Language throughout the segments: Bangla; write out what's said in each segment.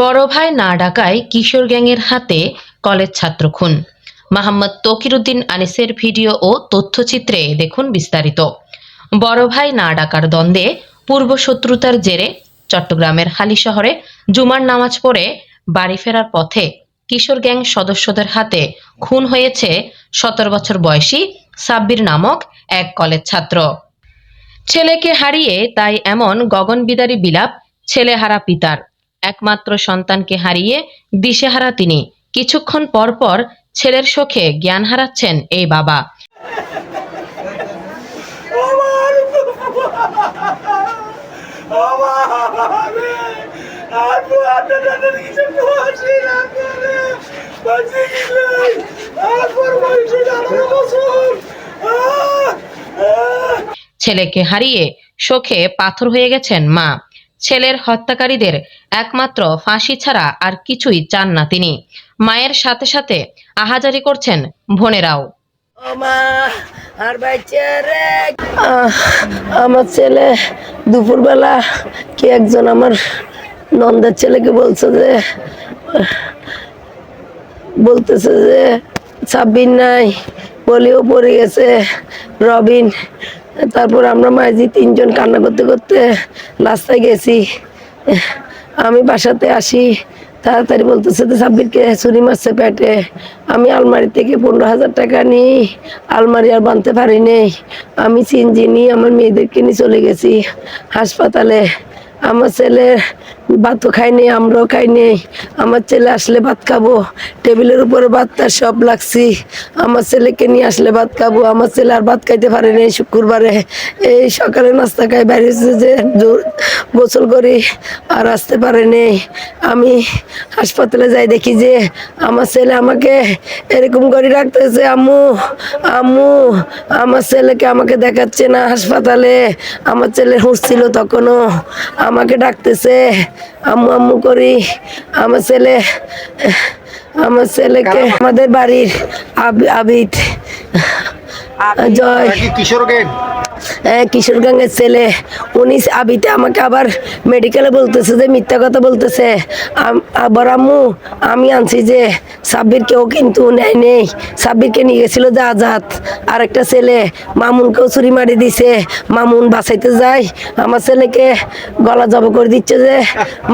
বড় ভাই না ডাকায় কিশোর গ্যাংয়ের হাতে কলেজ ছাত্র খুন। মোহাম্মদ তকিরুদ্দিন আনিসের ভিডিও ও তথ্যচিত্রে দেখুন বিস্তারিত। বড় ভাই না ডাকার দ্বন্দ্বে পূর্ব শত্রুতার জেরে চট্টগ্রামের হালি শহরে জুমার নামাজ পড়ে বাড়ি ফেরার পথে কিশোর গ্যাং সদস্যদের হাতে খুন হয়েছে সতেরো বছর বয়সী সাব্বির নামক এক কলেজ ছাত্র। ছেলেকে হারিয়ে তাই এমন গগনবিদারী বিলাপ ছেলেহারা পিতার একমাত্র সন্তানকে হারিয়ে দিশেহারা তিনি কিছুক্ষণ পর পর ছেলের শোকে জ্ঞান হারাচ্ছেন এই বাবা ছেলেকে হারিয়ে শোকে পাথর হয়ে গেছেন মা। ছেলের হত্যাকারীদের একমাত্র ফাঁসি ছাড়া আর কিছুই চান না তিনি। মায়ের সাথে সাথে আহাজারি করছেন বোনেরাও আমার ছেলে দুপুরবেলা কি একজন আমার নন্দের ছেলেকে বলছে যে, বলতেছে যে ছাব্বির নাই, বলিও পড়ে গেছে, রবিন। তারপর আমরা মাঝি তিনজন কান্না করতে করতে রাস্তায় গেছি। আমি বাসাতে আসি, তাড়াতাড়ি বলতেছে যে, সাব্বিরকে ছুরি মারছে পেটে। আমি আলমারি থেকে পনেরো হাজার টাকা নিই, আলমারি আর বানতে পারিনি আমি চিনজি নিয়ে আমার মেয়েদেরকে নিয়ে চলে গেছি হাসপাতালে। আমার ছেলে ভাতও খাইনি আমরাও খাইনি আমার ছেলে আসলে ভাত খাব। টেবিলের উপরে ভাত তার সব লাগছি। আমার ছেলেকে নিয়ে আসলে ভাত খাব। আমার ছেলে আর ভাত খাইতে পারে পারেনি শুক্রবারে। এই সকালে নাস্তা খাই বেরিয়েছে যে গোসল করি আর আসতে পারে পারেনি আমি হাসপাতালে যাই দেখি যে আমার ছেলে আমাকে এরকম করে রাখতেছে আম্মু আম্মু, আমার ছেলেকে আমাকে দেখাচ্ছে না হাসপাতালে। আমার ছেলে হুঁসছিল তখনও। আমাকে ডাকতেছে আম্মু আম্মু করি আমার ছেলে আমার ছেলেকে আমাদের বাড়ির আব- আবিদ। জয়। হ্যাঁ কিশোরগঞ্জের ছেলে। উনি আবিতে আমাকে আবার মেডিকেলে বলতেছে যে মিথ্যা কথা বলতেছে। আবার আম্মু আমি আনছি যে সাব্বিরকেও কিন্তু নেয় নেই। সাব্বিরকে নিয়ে গেছিল যে আজাদ আর একটা ছেলে মামুনকেও ছুরি মারি দিছে। মামুন বাঁচাইতে যায়। আমার ছেলেকে গলা জব করে দিচ্ছে যে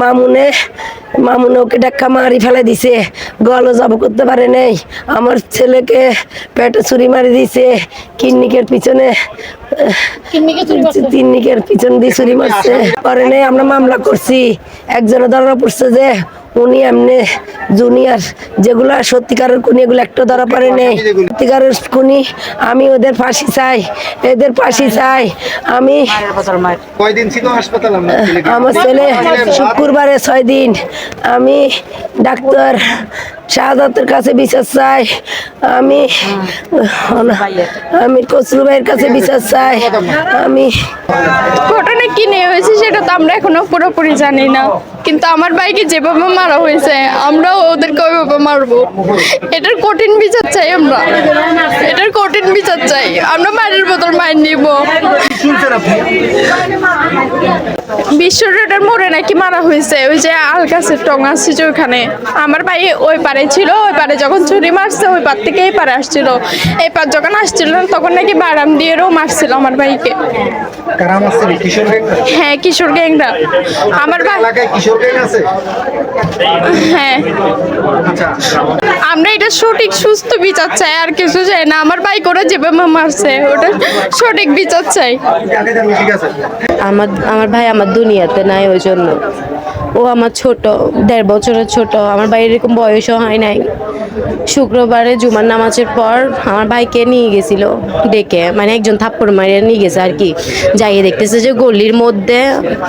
মামুনে মামুনে ওকে ডাক্কা মারি ফেলে দিছে। গলা জব করতে পারে নেই। আমার ছেলেকে পেটে ছুরি মারি দিছে। কিডনিকের পিছনে তিন্নিকের পিছন দিয়ে ছুরি মারছে। পরে নেই আমরা মামলা করছি। একজনে ধরা পড়ছে যে উনি এমনি জুনিয়র যেগুলো সত্যিকারের কুনি এগুলো একটা ধরা পড়ে নেই। সত্যিকারের খুনি আমি ওদের ফাঁসি চাই এদের ফাঁসি চাই। আমি আমার ছেলে শুক্রবারে ছয় দিন। আমি ডাক্তার শাহাদাতের কাছে বিচার চাই। আমি আমি কচরু ভাইয়ের কাছে বিচার চাই। আমি ঘটনা কি নিয়ে হয়েছে সেটা তো আমরা এখনও পুরোপুরি জানি না। কিন্তু আমার ভাইকে যেভাবে মারা হয়েছে আমরাও ওদেরকে ওইভাবে মারবো। এটার কঠিন বিচার চাই আমরা। এটার কঠিন বিচার চাই। আমরা মায়ের বোতল মায়ের নিব। বিশ্ব রোডের মোড়ে নাকি মারা হয়েছে। ওই যে আল গাছের টং আসছে যে ওইখানে আমার ভাই ওই পারে ছিল ওই পারে যখন ছুরি মারছে ওই পার থেকে এই পারে আসছিল। এই পার যখন আসছিল তখন নাকি বারাম দিয়েও মারছিল আমার ভাইকে। হ্যাঁ কিশোর গ্যাংরা। আমার ভাই হ্যাঁ। আচ্ছা। আমরা এটা সঠিক সুস্থ বিচার চাই আর কিছু চাই না। আমার ভাই করে যেভাবে মারছে ওটা সঠিক বিচার চাই। আমার আমার ভাই আমার দুনিয়াতে নাই ওই জন্য। ও আমার ছোট, দেড় বছরের ছোট। আমার ভাই এরকম বয়সও হয় নাই। শুক্রবারে জুমার নামাজের পর আমার ভাইকে নিয়ে গেছিল ডেকে মানে একজন থাপ্পড় মারিয়ে নিয়ে গেছে আর কি। যাইয়ে দেখতেছে যে গলির মধ্যে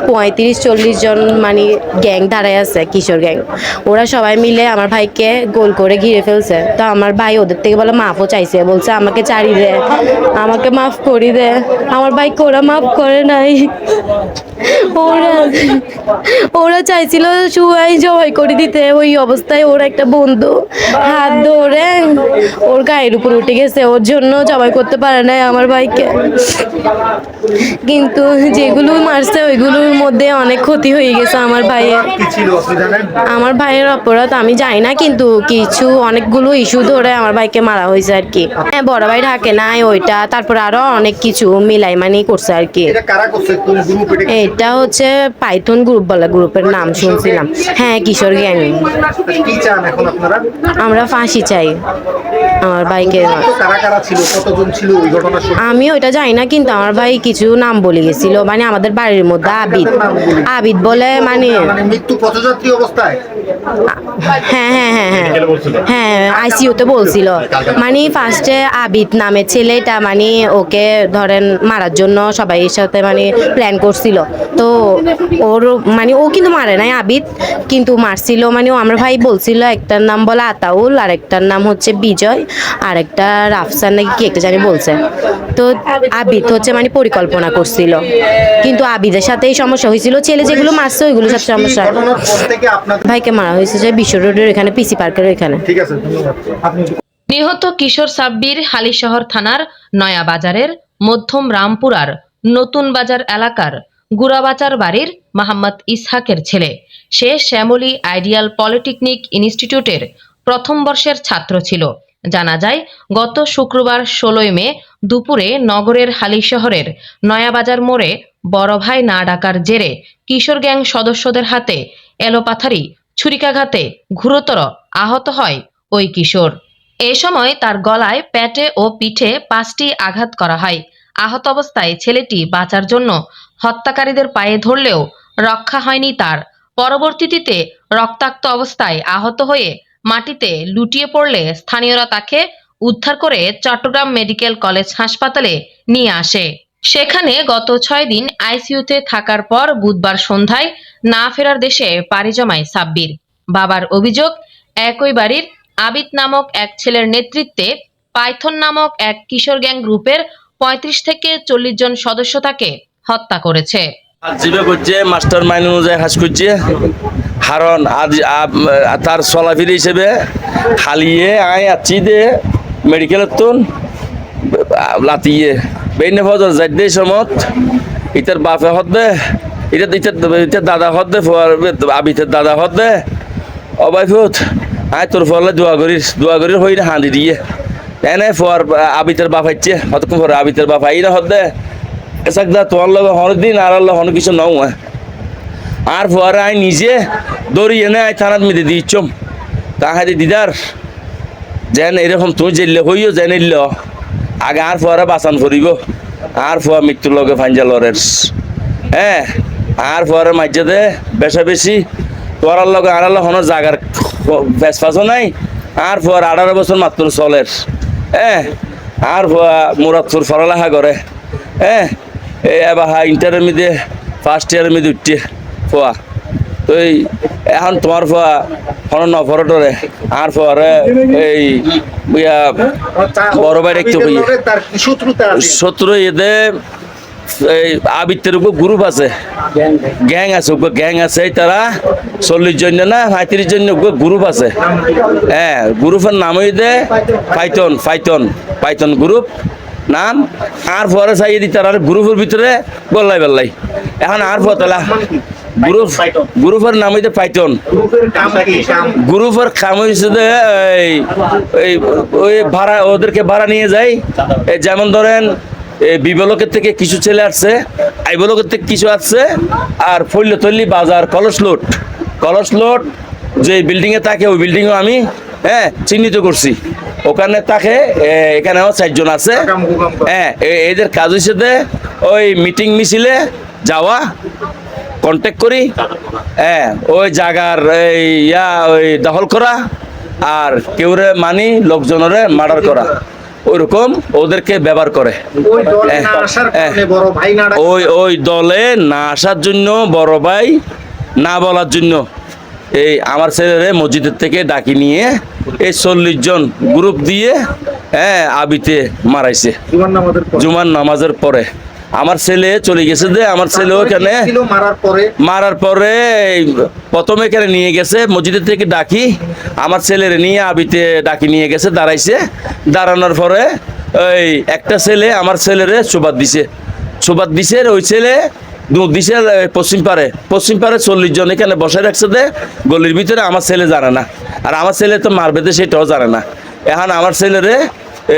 পঁয়ত্রিশ, চল্লিশ জন মানে গ্যাং দাঁড়ায় আছে, কিশোর গ্যাং। ওরা সবাই মিলে আমার ভাইকে গোল করে ঘিরে ফেলছে। তো আমার ভাই ওদের থেকে বলে, মাফও চাইছে। বলছে, আমাকে চারি দে, আমাকে মাফ করি দে। আমার ভাইকে ওরা মাফ করে নাই। ওরা ওরা চাইছিল সুয়াই জবাই করে দিতে ওই অবস্থায় ওর একটা বন্ধু হাত ধরে ওর গায়ের উপর উঠে গেছে ওর জন্য জবাই করতে পারে নাই আমার ভাইকে। কিন্তু যেগুলো মারছে ওইগুলোর মধ্যে অনেক ক্ষতি হয়ে গেছে আমার ভাইয়ের। আমার ভাইয়ের অপরাধ আমি জানি না কিন্তু কিছু অনেকগুলো ইস্যু ধরে আমার ভাইকে মারা হয়েছে আর কি। হ্যাঁ বড় ভাই ঢাকে নাই ওইটা তারপর আরও অনেক কিছু মিলাই মানি করছে আর কি? এটা হচ্ছে পাইথন গ্রুপ বলা গ্রুপের নাম। শুনছিলাম। হ্যাঁ কিশোর গ্যাং। কি চান এখন আপনারা? আমরা ফাঁসি চাই। আমার ভাইকে আমি ওইটা জানি না কিন্তু আমার ভাই কিছু নাম বলে গেছিল। মানে আমাদের বাড়ির মধ্যে আবিদ। আবিদ বলে মানে মানে মৃত্যু পথযাত্রী অবস্থায়? হ্যাঁ হ্যাঁ হ্যাঁ হ্যাঁ। হ্যাঁ আইসিইউতে বলছিল। মানে ফার্স্টে আবিদ নামের ছেলেটা মানে ওকে ধরেন মারার জন্য সবাই সাথে মানে প্ল্যান করছিল। তো ওর মানে ও কিন্তু মারে নাই আবিদ কিন্তু মারছিল মানে আমার ভাই বলছিল একটার নাম বলে আতাউল আর একটার নাম হচ্ছে বিজয় আর একটা রাফসান নাকি কি একটা জানি বলছে। তো আবিদ হচ্ছে মানে পরিকল্পনা করছিল। কিন্তু আবিদের সাথেই সমস্যা হয়েছিল ছেলে যেগুলো মারছে ওইগুলোর সাথে সমস্যা। এই ভাইকে মারা হয়েছে যে বিশ্ব রোডের এখানে পিসি পার্কের এখানে। ঠিক আছে নিহত কিশোর সাব্বির হালিশহর থানার নয়া বাজারের মধ্যম রামপুরার নতুন বাজার এলাকার গুড়াবাচার বাড়ির মোহাম্মদ ইসহাকের ছেলে। সে শ্যামলী আইডিয়াল পলিটেকনিক ইনস্টিটিউটের প্রথম বর্ষের ছাত্র ছিল। জানা যায়, গত শুক্রবার ষোলোই মে দুপুরে নগরের হালি শহরের নয়াবাজার মোড়ে বড় ভাই না ডাকার জেরে কিশোর গ্যাং সদস্যদের হাতে এলোপাথারি, ছুরিকাঘাতে ঘুরতর আহত হয় ওই কিশোর। এ সময় তার গলায় পেটে ও পিঠে পাঁচটি আঘাত করা হয়। আহত অবস্থায় ছেলেটি বাঁচার জন্য হত্যাকারীদের পায়ে ধরলেও রক্ষা হয়নি তার। পরবর্তীতে রক্তাক্ত অবস্থায় আহত হয়ে মাটিতে লুটিয়ে পড়লে স্থানীয়রা তাকে উদ্ধার করে চট্টগ্রাম মেডিকেল কলেজ হাসপাতালে নিয়ে আসে। সেখানে গত ছয় দিন আইসিইউতে থাকার পর বুধবার সন্ধ্যায় না ফেরার দেশে পাড়ি জমায় সাব্বির। বাবার অভিযোগ, একই বাড়ির আবিদ নামক এক ছেলের নেতৃত্বে পাইথন নামক এক কিশোর গ্যাং গ্রুপের পঁয়ত্রিশ থেকে চল্লিশ জন সদস্য তাকে হত্যা করেছে। মাস্টার অনুযায়ী হাস করছে। তার চলাফিরি হিসেবে খালিয়ে আয় আছি দে মেডিকেলের তুন লাতিয়ে বেইনে ফজর যাইতে সমত, ইতার বাপে হত দে ইটার দাদা হত দে আবিতের দাদা হত দে। অবাই ফুত, আয় তোর ফলে দোয়া করিস দোয়া করিস হই না হাঁদি দিয়ে। এনে ফর আবিতের বাপ হাইছে হতক্ষণ আবিতের বাপ আই না হত দে। এসাক দা তোমার লগে হর দিন আর আল্লাহ হন কিছু নও আর পরে আই নিজে দৌড়ি এনে আই থানাত মেদে দিচ্ছম। তাহাদি দিদার, যেন এরকম তুমি জেললে হইও এল আগে আর পরে বাঁচান ফুরিব। আর পর মৃত্যুর লগে ফাঞ্জা লরের। হ্যাঁ আর পরে মাঝে দে বেশা বেশি। তোরার লগে আর আল্লাহ হন জাগার ফেস ফাঁসও নাই। আর পর আঠারো বছর মাত্র চলের। হ্যাঁ আর মুরাদপুর ফরালাহা করে হ্যাঁ এই এবার হা ইন্টারের মধ্যে ফার্স্ট ইয়ারের মধ্যে উঠছে ফোয়া। তো এই এখন তোমার ফোয়া হন নফরটরে আর পরে এই বড় ভাই দেখতে আছে শত্রু এদে এই আবিতের উপর গ্রুপ আছে। গ্যাং আছে, উপর গ্যাং আছে তারা চল্লিশ জন না, পঁয়ত্রিশ জন গ্রুপ আছে। হ্যাঁ গ্রুপের নাম হইতে ফাইতন ফাইতন ফাইতন গ্রুপ নাম আর পরে চাই দিতে আর গ্রুপের ভিতরে গল্লাই বেল্লাই। এখন আর পতলা গ্রুপ, গ্রুপের নাম হইতে ফাইতন গ্রুপের কাম হয়েছে যে, এই ওই ভাড়া, ওদেরকে ভাড়া নিয়ে যায় যেমন ধরেন বিবলকের থেকে কিছু ছেলে আসছে, আইবলকের থেকে কিছু আসছে, আর ফৈল্যতল্লি বাজার, কলস লোড কলস লোড যে বিল্ডিংয়ে থাকে, ওই বিল্ডিংও আমি হ্যাঁ চিহ্নিত করছি। ওখানে তাকে এখানেও চারজন আছে। হ্যাঁ এদের কাজ যে ওই মিটিং মিছিলে যাওয়া কন্ট্যাক্ট করি হ্যাঁ ওই জায়গার এই ইয়া ওই দখল করা আর কেউরে মানি লোকজনরে মার্ডার করা। ওইরকম ওদেরকে ব্যবহার করে। হ্যাঁ, ওই ওই দলে না আসার জন্য বড় ভাই না বলার জন্য। এই আমার ছেলেরে মসজিদের থেকে ডাকি নিয়ে এই চল্লিশ জন গ্রুপ দিয়ে হ্যাঁ আবিতে মারাইছে। জুমার নামাজের পরে? আমার ছেলে চলে গেছে যে আমার ছেলে ছিল মারার পরে? প্রথমে এখানে নিয়ে গেছে মসজিদের থেকে ডাকি। আমার ছেলের নিয়ে আবিতে ডাকি নিয়ে গেছে দাঁড়াইছে। দাঁড়ানোর পরে ওই একটা ছেলে আমার ছেলেরে সুবাদ দিছে। সুবাদ দিছে ওই ছেলে পশ্চিম পারে পশ্চিম পারে চল্লিশ জন এখানে বসে রাখছে দে গলির ভিতরে আমার ছেলে জানে না। আর আমার ছেলে তো মারবে তো সেটাও জানে না। এখন আমার ছেলেরে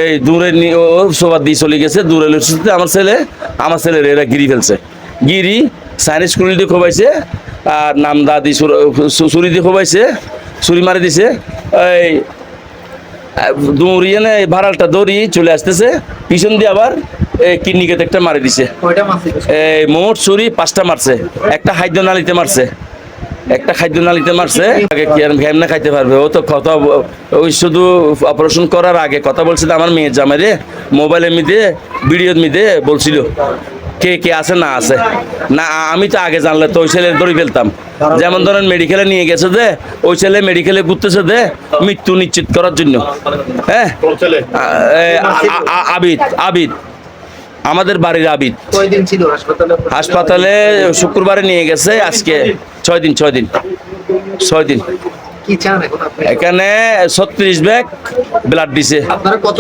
এই দূরে ও সোবাদ দিয়ে চলে গেছে, দূরে আমার ছেলে, আমার ছেলের এরা গিরি ফেলছে। গিরি সাইনিস স্কুল দিয়ে খোবাইছে, আর নামদা দি ছুরি দিয়ে খোবাইছে ছুরি মারি দিছে। এই দৌড়িয়ে না ভাড়ালটা দৌড়িয়ে চলে আসতেছে, পিছন দিয়ে আবার এই কিডনি একটা মারি দিছে। কয়টা এই মোট ছুরি পাঁচটা মারছে। একটা খাদ্য নালিতে মারছে। একটা খাদ্য নালিতে মারছে। আগে কি আর কেমনে খাইতে পারবে? ও তো কথা ওই শুধু অপারেশন করার আগে কথা বলছিল আমার মেয়ের জামাই রে মোবাইলের মধ্যে ভিডিওর মধ্যে বলছিল কে কে আছে না আছে। না আমি তো আগে জানলে তো ওই ছেলে ধরে ফেলতাম। যেমন ধরেন মেডিকেলে নিয়ে গেছে যে ওই ছেলে মেডিকেলে ঘুরতেছে দে মৃত্যু নিশ্চিত করার জন্য। হ্যাঁ? আবিদ আবিদ। আমাদের বাড়ির আবিদ। হাসপাতালে শুক্রবারে নিয়ে গেছে আজকে ছয় দিন ছয় দিন ছয় দিন। এখন ছত্রিশ ব্যাগ ব্লাড দিছে।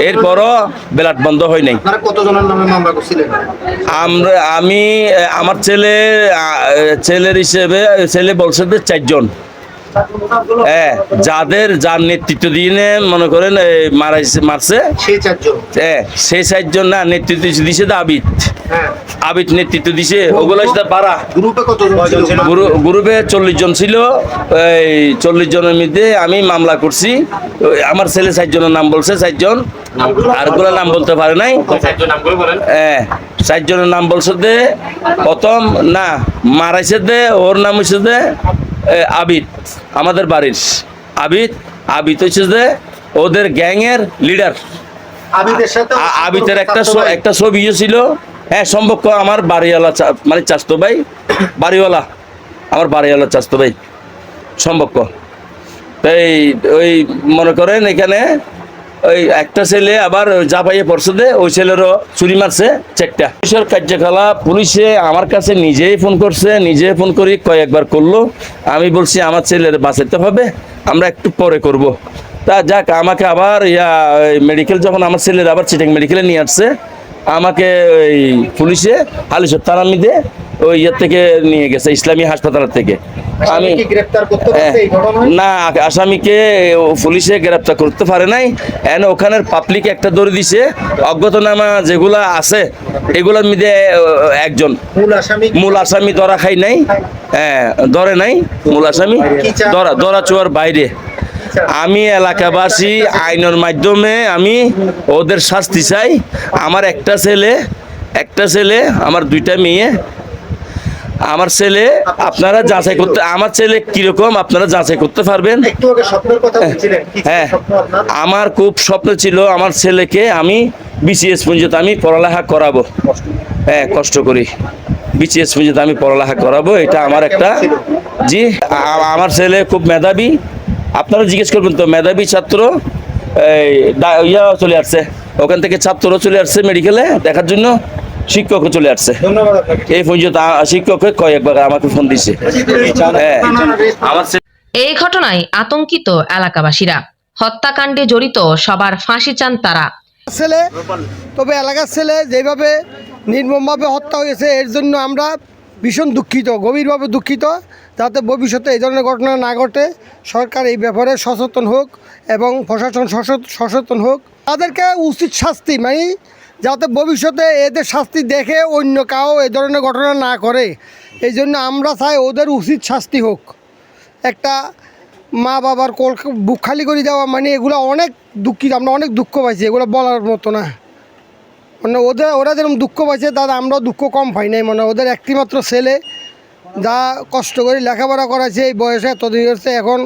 এরপরও ব্লাড বন্ধ হয় নাই। আমরা আমি আমার ছেলে ছেলের হিসেবে ছেলে বলছে যে চারজন। হ্যাঁ যাদের যার নেতৃত্ব দিয়ে মনে করেন মারাইছে মারছে সেই চারজন। হ্যাঁ সেই চারজন না নেতৃত্ব দিছে তো আবিদ। হ্যাঁ। আবিদ নেতৃত্ব দিছে ওগুলো পারা গ্রুপে চল্লিশ জন ছিল এই চল্লিশ জনের মধ্যে আমি মামলা করছি। আমার ছেলে চারজনের নাম বলছে চারজন। আরগুলো নাম বলতে পারে নাই। হ্যাঁ চারজনের নাম বলছে দে প্রথম না মারাইছে দে ওর নাম হচ্ছে দে আবিদ আমাদের বাড়ির। আবিদ আবিদ হচ্ছে যে ওদের গ্যাংয়ের লিডার আবিদের আবিতের একটা একটা ছবি ছিল। হ্যাঁ সম্ভব আমার বাড়িওয়ালা মানে চাস্তো ভাই। বাড়িওয়ালা আমার বাড়িওয়ালা চাস্তো ভাই। সম্ভব তাই ওই মনে করেন এখানে ওই একটা ছেলে আবার যা পাইয়ে পড়ছে ওই ছেলেরও চুরি মারছে চেকটা পুলিশের কার্যকলাপ, পুলিশে আমার কাছে নিজেই ফোন করছে নিজে ফোন করি কয়েকবার করল আমি বলছি, আমার ছেলের বাঁচাতে হবে, আমরা একটু পরে করব। তা যাক, আমাকে আবার ইয়া মেডিকেল যখন আমার ছেলের আবার চিটিং মেডিকেলে নিয়ে আসছে আমাকে ওই পুলিশে হালিশর তারামিদে ওই ইয়ের থেকে নিয়ে গেছে ইসলামী হাসপাতাল থেকে। আমি ঘটনায়? না আসামিকে পুলিশে গ্রেপ্তার করতে পারে নাই। এন ওখানের পাবলিক একটা দৌড়ে দিছে অজ্ঞাতনামা যেগুলা আছে এগুলোর মধ্যে একজন। মূল আসামি মূল আসামি ধরা খাই নাই। হ্যাঁ ধরে নাই। মূল আসামি ধরা ধরা চোয়ার বাইরে। আমি এলাকাবাসী আইনের মাধ্যমে আমি ওদের শাস্তি চাই। আমার একটা ছেলে একটা ছেলে আমার দুইটা মেয়ে। আমার ছেলে আপনারা যাচাই করতে আমার ছেলে কীরকম আপনারা যাচাই করতে পারবেন? হ্যাঁ আমার খুব স্বপ্ন ছিল আমার ছেলেকে আমি বিসিএস পর্যন্ত আমি পড়ালেখা করাবো। হ্যাঁ কষ্ট করি। বিসিএস পর্যন্ত আমি পড়ালেখা করাবো এটা আমার একটা জি আমার ছেলে খুব মেধাবী। আপনারা জিজ্ঞেস করবেন তো মেধাবী ছাত্র এই ইয়া চলে আসছে। ওখান থেকে ছাত্রও চলে আসছে মেডিকেলে দেখার জন্য শিক্ষকও চলে আসছে। এই পর্যন্ত শিক্ষককে কয়েকবার আমাকে ফোন দিছে। হ্যাঁ। আমার এই ঘটনায় আতঙ্কিত এলাকাবাসীরা। হত্যাকাণ্ডে জড়িত সবার ফাঁসি চান তারা। ছেলে তবে এলাকার ছেলে যেভাবে নির্মমভাবে হত্যা হয়েছে এর জন্য আমরা ভীষণ দুঃখিত গভীরভাবে দুঃখিত। যাতে ভবিষ্যতে এই ধরনের ঘটনা না ঘটে। সরকার এই ব্যাপারে সচেতন হোক এবং প্রশাসন সচেত- সচেতন হোক। তাদেরকে উচিত শাস্তি মানে যাতে ভবিষ্যতে এদের শাস্তি দেখে অন্য কাউ এই ধরনের ঘটনা না করে। এই জন্য আমরা চাই ওদের উচিত শাস্তি হোক। একটা মা বাবার কোল বুক খালি করে দেওয়া মানে এগুলো অনেক দুঃখিত আমরা অনেক দুঃখ পাইছি, এগুলো বলার মতো না। মানে ওদের ওরা যেরকম দুঃখ পাইছে দাদা আমরাও দুঃখ কম পাই নাই মানে ওদের একটিমাত্র ছেলে যা কষ্ট করে লেখাপড়া করাছে এই বয়সে এতদিন হচ্ছে এখন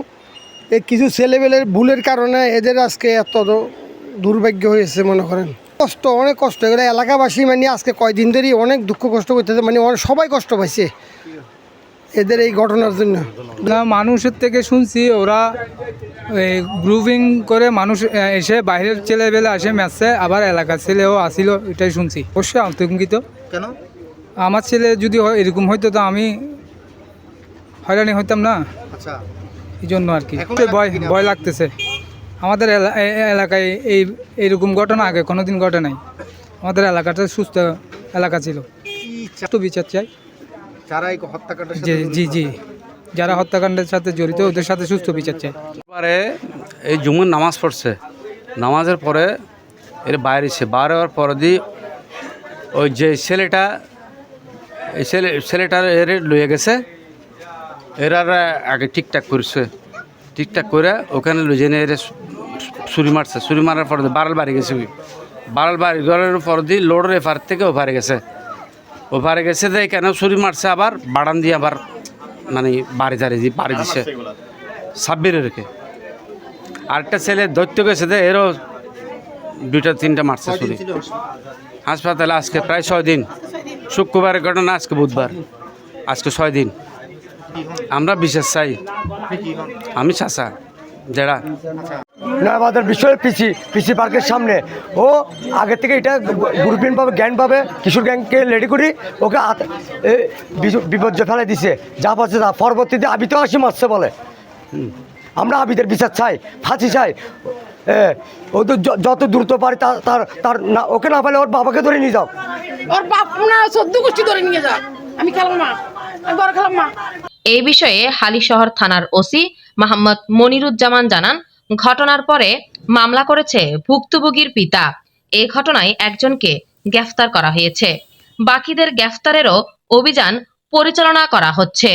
এই কিছু ছেলেবেলের ভুলের কারণে এদের আজকে এত দুর্ভাগ্য হয়েছে মনে করেন। কষ্ট অনেক কষ্ট এগুলো এলাকাবাসী মানে আজকে কয়দিন ধরেই অনেক দুঃখ কষ্ট করতেছে মানে অনেক- সবাই কষ্ট পাইছে এদের এই ঘটনার জন্য। না মানুষের থেকে শুনছি ওরা এই গ্রুপিং করে মানুষ এসে বাইরের ছেলেবেলে আসে ম্যাচে আবার এলাকার ছেলেও আসিল এটাই শুনছি। অবশ্যই আতঙ্কিত কেন? আমার ছেলে যদি হয় এরকম হইতো তো আমি হয়রানি হইতাম না? আচ্ছা। এই জন্য আর কি ভয় ভয় লাগতেছে। আমাদের এলাকায় এই এইরকম ঘটনা আগে কোনোদিন ঘটে নাই। আমাদের এলাকাটা সুস্থ এলাকা ছিল। তো বিচার চাই। যারা এই হত্যাকাণ্ডের সাথে জড়িত জি জি। যারা হত্যাকাণ্ডের সাথে জড়িত ওদের সাথে সুস্থ বিচার চাই। এবারে এই জুমুর নামাজ পড়ছে। নামাজের পরে এর বাইরেছে বাইরে হওয়ার পরে দিয়ে ওই যে ছেলেটা এই ছেলে ছেলেটার এর লয়ে গেছে। এরার আগে ঠিকঠাক করছে। ঠিকঠাক করে ওখানে লুজে নিয়ে এর ছুরি মারছে। ছুরি মারার পর দিয়ে বারাল বাড়ি গেছে বারাল বাড়ি গেলের পর দিয়ে লোডের এফার থেকে ওপারে গেছে। ওপারে গেছে যে কেন ছুরি মারছে আবার বাড়ান দিয়ে আবার মানে বাড়ি ধারে দিয়ে বাড়ি দিছে। সাব্বিরের রেখে আরেকটা ছেলে দৈত্য গেছে যে এরও দুইটা তিনটা মারছে ছুরি? হাসপাতালে? আজকে প্রায় ছয় দিন। শুক্রবারের ঘটনা আজকে বুধবার। আজকে ছয় দিন। আমরা বিশেষ চাই। আমি চাষা জেড়া। আমাদের বিশ্বের পিসি পিসি পার্কের সামনে। ও আগে থেকে এটা গ্রুপিন পাবে জ্ঞান পাবে কিশোর গ্যাংকে রেডি করি ওকে বিপর্যয় ফেলে দিছে। যা পাচ্ছে তা পরবর্তীতে আবি তো আসি মারছে বলে। আমরা আবিদের বিচার চাই ফাঁসি চাই। ও তো যত দ্রুত পারে তার তার তার না ওকে না পেলে ওর বাবাকে ধরে নিয়ে যাও। ওর বাপ না সদ্য গোষ্ঠী ধরে নিয়ে যা আমি খেলাম না। আমি বড় খেলাম না। এই বিষয়ে হালিশহর থানার ওসি মোহাম্মদ মনিরুজ্জামান জানান, ঘটনার পরে মামলা করেছে ভুক্তভোগীর পিতা। এই ঘটনায় একজনকে গ্রেফতার করা হয়েছে। বাকিদের গ্রেফতারেরও অভিযান পরিচালনা করা হচ্ছে।